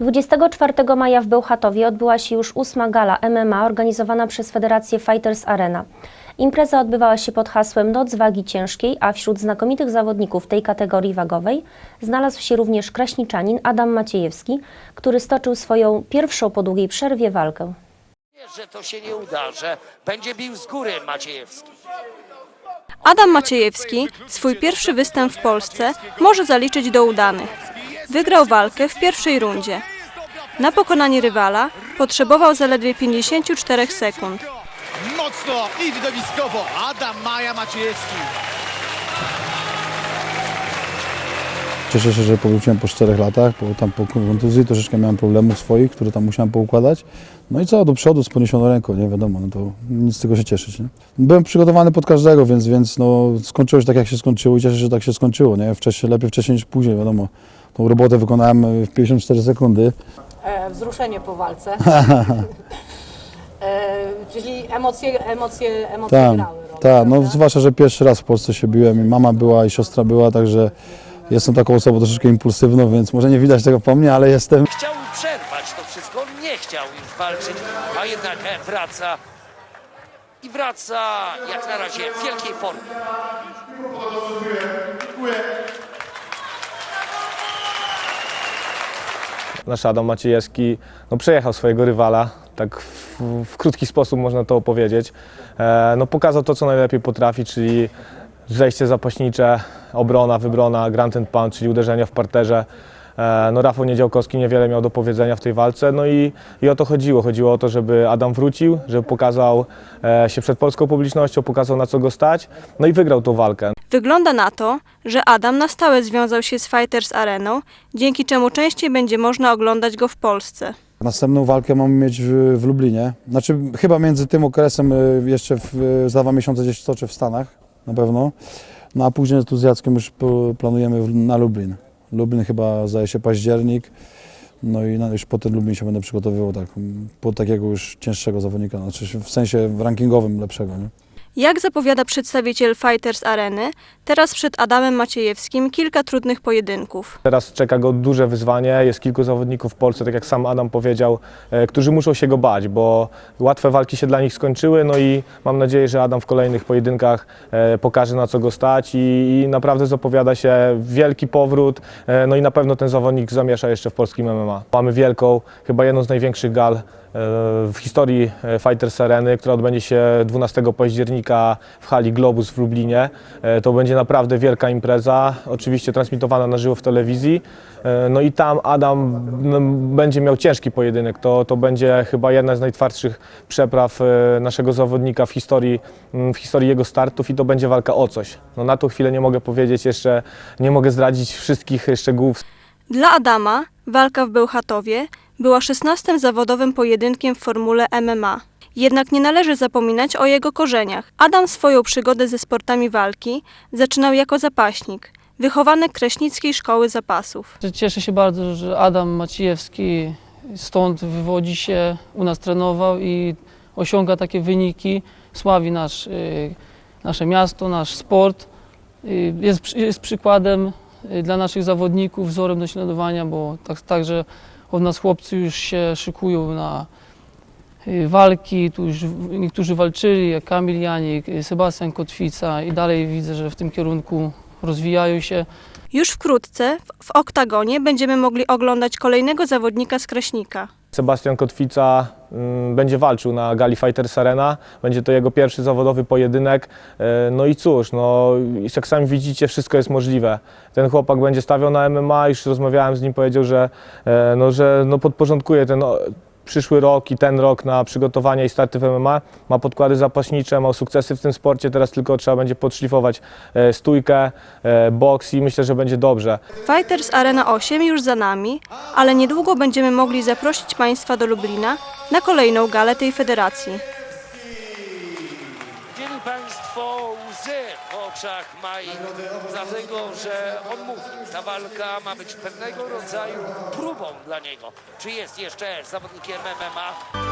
24 maja w Bełchatowie odbyła się już ósma gala MMA organizowana przez Federację Fighters Arena. Impreza odbywała się pod hasłem Noc Wagi Ciężkiej, a wśród znakomitych zawodników tej kategorii wagowej znalazł się również kraśniczanin Adam Maciejewski, który stoczył swoją pierwszą po długiej przerwie walkę. Wiesz, że to się nie uda, że będzie bił z góry Maciejewski. Adam Maciejewski swój pierwszy występ w Polsce może zaliczyć do udanych. Wygrał walkę w pierwszej rundzie. Na pokonanie rywala potrzebował zaledwie 54 sekund. Mocno i widowiskowo Adam Maja Maciejewski. Cieszę się, że powróciłem po 4 latach, bo tam po kontuzji troszeczkę miałem problemów swoich, które tam musiałem poukładać. No i co, do przodu z podniesioną ręką, nie wiadomo, no to nic z tego się cieszyć. Nie? Byłem przygotowany pod każdego, więc, więc no, skończyło się tak, jak się skończyło i cieszę się, że tak się skończyło. Nie? Wcześniej, lepiej wcześniej niż później, wiadomo. Tą robotę wykonałem w 54 sekundy. E, wzruszenie po walce. e, czyli emocje, emocje, emocje Tak, grały. tak, no zwłaszcza, że pierwszy raz w Polsce się biłem i mama była i siostra była, także jestem taką osobą troszeczkę impulsywną, więc może nie widać tego po mnie, ale jestem. Chciał przerwać to wszystko, nie chciał już walczyć, a jednak wraca. I wraca jak na razie w wielkiej formie. Nasz Adam Maciejewski no, przejechał swojego rywala, tak w, w krótki sposób można to opowiedzieć. E, no, pokazał to, co najlepiej potrafi, czyli zejście zapaśnicze, obrona, wybrona, ground and pound, czyli uderzenia w parterze. E, no, Rafał Niedziałkowski niewiele miał do powiedzenia w tej walce, no i, i o to chodziło. Chodziło o to, żeby Adam wrócił, żeby pokazał e, się przed polską publicznością, pokazał na co go stać, no i wygrał tą walkę. Wygląda na to, że Adam na stałe związał się z Fighters Areną, dzięki czemu częściej będzie można oglądać go w Polsce. Następną walkę mamy mieć w, w Lublinie. Znaczy chyba między tym okresem y, jeszcze w, za dwa miesiące gdzieś stoczę w Stanach na pewno. No a później tu z Jackiem już planujemy w, na Lublin. Lublin chyba zdaje się październik. No i już po ten Lublin się będę przygotowywał tak, po takiego już cięższego zawodnika, znaczy w sensie rankingowym lepszego. Nie? Jak zapowiada przedstawiciel Fighters Areny, teraz przed Adamem Maciejewskim kilka trudnych pojedynków. Teraz czeka go duże wyzwanie. Jest kilku zawodników w Polsce, tak jak sam Adam powiedział, e, którzy muszą się go bać, bo łatwe walki się dla nich skończyły. No i mam nadzieję, że Adam w kolejnych pojedynkach e, pokaże na co go stać i, i naprawdę zapowiada się wielki powrót. E, No i na pewno ten zawodnik zamiesza jeszcze w polskim MMA. Mamy wielką, chyba jedną z największych gal w historii e, Fighters Areny, która odbędzie się 12 października w hali Globus w Lublinie. E, To będzie naprawdę wielka impreza, oczywiście transmitowana na żywo w telewizji. E, No i tam Adam będzie miał ciężki pojedynek. To, to będzie chyba jedna z najtwardszych przepraw naszego zawodnika w historii, w historii jego startów i to będzie walka o coś. No, na tą chwilę nie mogę powiedzieć jeszcze, nie mogę zdradzić wszystkich szczegółów. Dla Adama walka w Bełchatowie była 16 zawodowym pojedynkiem w formule MMA. Jednak nie należy zapominać o jego korzeniach. Adam swoją przygodę ze sportami walki zaczynał jako zapaśnik, wychowanek Kraśnickiej Szkoły Zapasów. Cieszę się bardzo, że Adam Maciejewski stąd wywodzi się, u nas trenował i osiąga takie wyniki, sławi nasz, y, nasze miasto, nasz sport. Y, Jest, jest przykładem y, dla naszych zawodników, wzorem do naśladowania, bo tak, także od nas chłopcy już się szykują na y, walki, tu już niektórzy walczyli, jak Kamil Janik, y, Sebastian Kotwica i dalej widzę, że w tym kierunku rozwijają się. Już wkrótce w oktagonie będziemy mogli oglądać kolejnego zawodnika z Kraśnika. Sebastian Kotwica mm, będzie walczył na Gali Fighters Arena. Będzie to jego pierwszy zawodowy pojedynek. E, No i cóż, no, jak sami widzicie, wszystko jest możliwe. Ten chłopak będzie stawiał na MMA, już rozmawiałem z nim, powiedział, że, e, no, że no, podporządkuje ten przyszły rok i ten rok na przygotowanie i starty w MMA. Ma podkłady zapaśnicze, ma sukcesy w tym sporcie, teraz tylko trzeba będzie podszlifować e, stójkę, e, boks i myślę, że będzie dobrze. Fighters Arena 8 już za nami, ale niedługo będziemy mogli zaprosić Państwa do Lublina na kolejną galę tej federacji. W oczach Mai, dlatego że on mówi, ta walka ma być pewnego rodzaju próbą dla niego. Czy jest jeszcze zawodnikiem MMA?